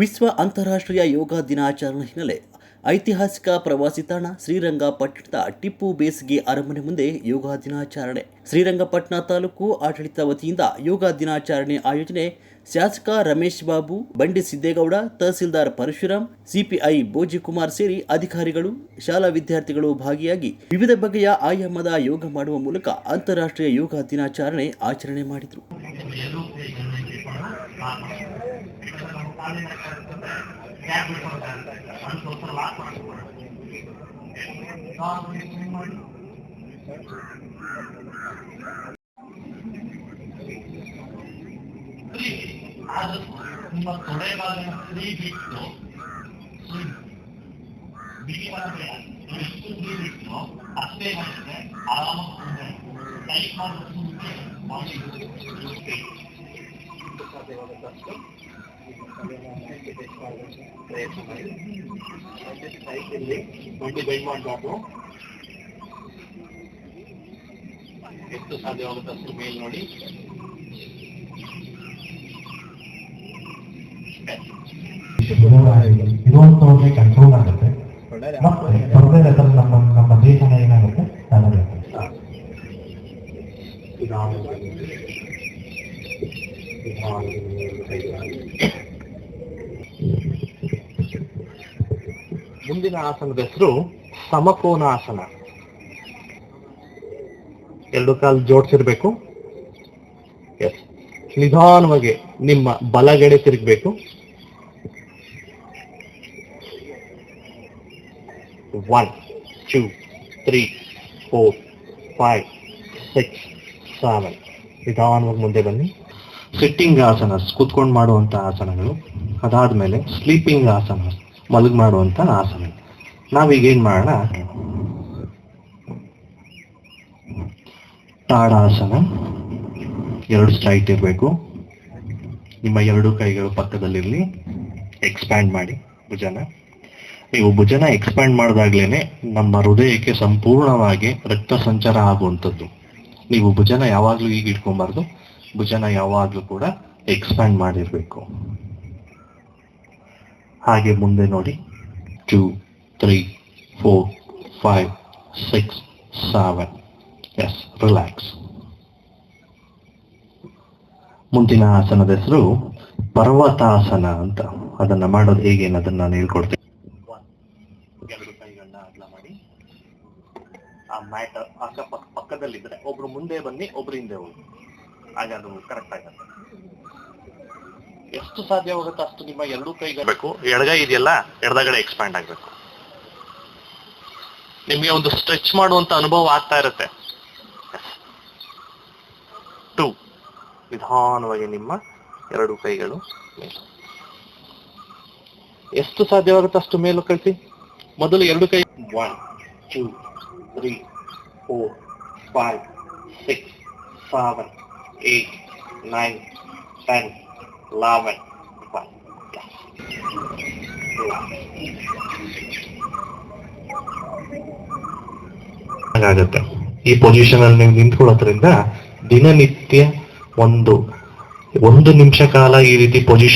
ವಿಶ್ವ ಅಂತಾರಾಷ್ಟ್ರೀಯ ಯೋಗ ದಿನಾಚರಣೆ ಹಿನ್ನೆಲೆ ಐತಿಹಾಸಿಕ ಪ್ರವಾಸಿ ತಾಣ ಶ್ರೀರಂಗಪಟ್ಟಣದ ಟಿಪ್ಪು ಬೇಸಿಗೆ ಅರಮನೆ ಮುಂದೆ ಯೋಗ ದಿನಾಚರಣೆ. ಶ್ರೀರಂಗಪಟ್ಟಣ ತಾಲೂಕು ಆಡಳಿತ ವತಿಯಿಂದ ಯೋಗ ದಿನಾಚರಣೆ ಆಯೋಜನೆ ಶಾಸಕ ರಮೇಶ್ ಬಾಬು, ಬಂಡಿ ಸಿದ್ದೇಗೌಡ, ತಹಸೀಲ್ದಾರ್ ಪರಶುರಾಮ್ ಸಿಪಿಐ ಬೋಜಿಕುಮಾರ್ ಸೇರಿ ಅಧಿಕಾರಿಗಳು, ಶಾಲಾ ವಿದ್ಯಾರ್ಥಿಗಳು ಭಾಗಿಯಾಗಿ ವಿವಿಧ ಬಗೆಯ ಆಯಾಮದ ಯೋಗ ಮಾಡುವ ಮೂಲಕ ಅಂತಾರಾಷ್ಟ್ರೀಯ ಯೋಗ ದಿನಾಚರಣೆ ಆಚರಣೆ ಮಾಡಿದರು. ಅದು ನಿಮ್ಮ ತೊಡೆ ಭಾಗನ ಫ್ರೀ ಬಿಟ್ಟು ಬಿಗಿ ಮಾಡಬೇಡ ಎಷ್ಟು ಫ್ರೀ ಬಿಟ್ಟು ಅಷ್ಟೇ ಮಾಡಿದ್ರೆ ಆರಾಮಾಗಿ ಟೈಪ್ ಮಾಡೋದಕ್ಕೆ ಮಂಡಿ ಬೆಂಡ್ ಮಾಡಬಾರ್ದು ಎಷ್ಟು ಸಾಧ್ಯವಾಗುತ್ತೆ ಅಷ್ಟು ಮೇಲ್ ನೋಡಿ ಇರುವಂತವ್ರಿಗೆ ಕಂಟ್ರೋಲ್ ಆಗುತ್ತೆ ನಮ್ಮ ನಮ್ಮ ದೇಹನ ಏನಾಗುತ್ತೆ ತಡೆಯುತ್ತೆ ಮುಂದಿನ ಆಸನದ ಹೆಸರು ಸಮಕೋನಾಸನ. ಎರಡು ಕಾಲು ಜೋಡಿಸಿರ್ಬೇಕು. ಎಸ್ ನಿಧಾನವಾಗಿ ನಿಮ್ಮ ಬಲಗಡೆ ತಿರುಗಬೇಕು. One two three four five six seven ನಿಧಾನವಾಗಿ ಮುಂದೆ ಬನ್ನಿ. ಸಿಟ್ಟಿಂಗ್ ಆಸನ, ಕೂತ್ಕೊಂಡು ಮಾಡುವಂತ ಆಸನಗಳು. ಅದಾದ್ಮೇಲೆ ಸ್ಲೀಪಿಂಗ್ ಆಸನ. ಮಲಗ್ ಮಾಡುವಂತ ಆಸನ. ನಾವೀಗ ಏನ್ ಮಾಡೋಣ? ತಾಡಾಸನ ಎರಡು ಸ್ಟ್ರೈಟ್ ಇರಬೇಕು. ನಿಮ್ಮ ಎರಡು ಕೈಗಳು ಪಕ್ಕದಲ್ಲಿರಲಿ. ಎಕ್ಸ್ಪ್ಯಾಂಡ್ ಮಾಡಿ ಭುಜನ. ನೀವು ಭುಜನ ಎಕ್ಸ್ಪ್ಯಾಂಡ್ ಮಾಡಿದಾಗ್ಲೇನೆ ನಮ್ಮ ಹೃದಯಕ್ಕೆ ಸಂಪೂರ್ಣವಾಗಿ ರಕ್ತ ಸಂಚಾರ ಆಗುವಂಥದ್ದು. ನೀವು ಭುಜನ ಯಾವಾಗ್ಲೂ ಈಗ ಇಟ್ಕೊಬಾರ್ದು. ಭುಜನ ಯಾವಾಗ್ಲೂ ಕೂಡ ಎಕ್ಸ್ಪ್ಯಾಂಡ್ ಮಾಡಿರ್ಬೇಕು. ಹಾಗೆ ಮುಂದೆ ನೋಡಿ. Two three four five six seven yes relax ಮುಂದಿನ ಆಸನದ ಹೆಸರು ಪರ್ವತಾಸನ ಅಂತ. ಅದನ್ನ ಮಾಡೋದು ಹೇಗೆ ಅನ್ನೋದನ್ನ ನಾನು ಹೇಳ್ಕೊಡ್ತೇನೆ. ಮಾಡಿ. ಆ ಮ್ಯಾಟ್ ಅಕ್ಕಪಕ್ಕ ಪಕ್ಕದಲ್ಲಿದ್ರೆ ಒಬ್ರು ಮುಂದೆ ಬನ್ನಿ, ಒಬ್ರು ಹಿಂದೆ ಹೋಗಿ. ಹಾಗೆ ಅದು ಕರೆಕ್ಟ್ ಆಗತ್ತೆ. ಎಷ್ಟು ಸಾಧ್ಯವಾಗುತ್ತೆ ಅಷ್ಟು ನಿಮ್ಮ ಎರಡೂ ಕೈಬೇಕು ಎಡಗೈ ಇದೆಯಲ್ಲ ಎಡದಗಡೆ ಎಕ್ಸ್ಪ್ಯಾಂಡ್ ಆಗ್ಬೇಕು. ನಿಮ್ಗೆ ಒಂದು ಸ್ಟ್ರೆಚ್ ಮಾಡುವಂತ ಅನುಭವ ಆಗ್ತಾ ಇರುತ್ತೆ. ಟೂ ನಿಧಾನವಾಗಿ ನಿಮ್ಮ ಎರಡು ಕೈಗಳು ಮೇಲೆ. ಎಷ್ಟು ಸಾಧ್ಯವಾಗುತ್ತೆ ಅಷ್ಟು ಮೇಲೂ ಕಳಿಸಿ ಮೊದಲು ಎರಡು ಕೈ. One two three four five six seven eight nine ten eleven ಹಾಗಾಗತ್ತೆ. ಈ ಪೊಸಿಷನ್ ಅಲ್ಲಿ ನೀವು ನಿಂತ್ಕೊಳ್ಳೋದ್ರಿಂದ ದಿನನಿತ್ಯ ಒಂದು ಒಂದು ನಿಮಿಷ ಕಾಲ ಈ ರೀತಿ ಪೊಸಿಷನ್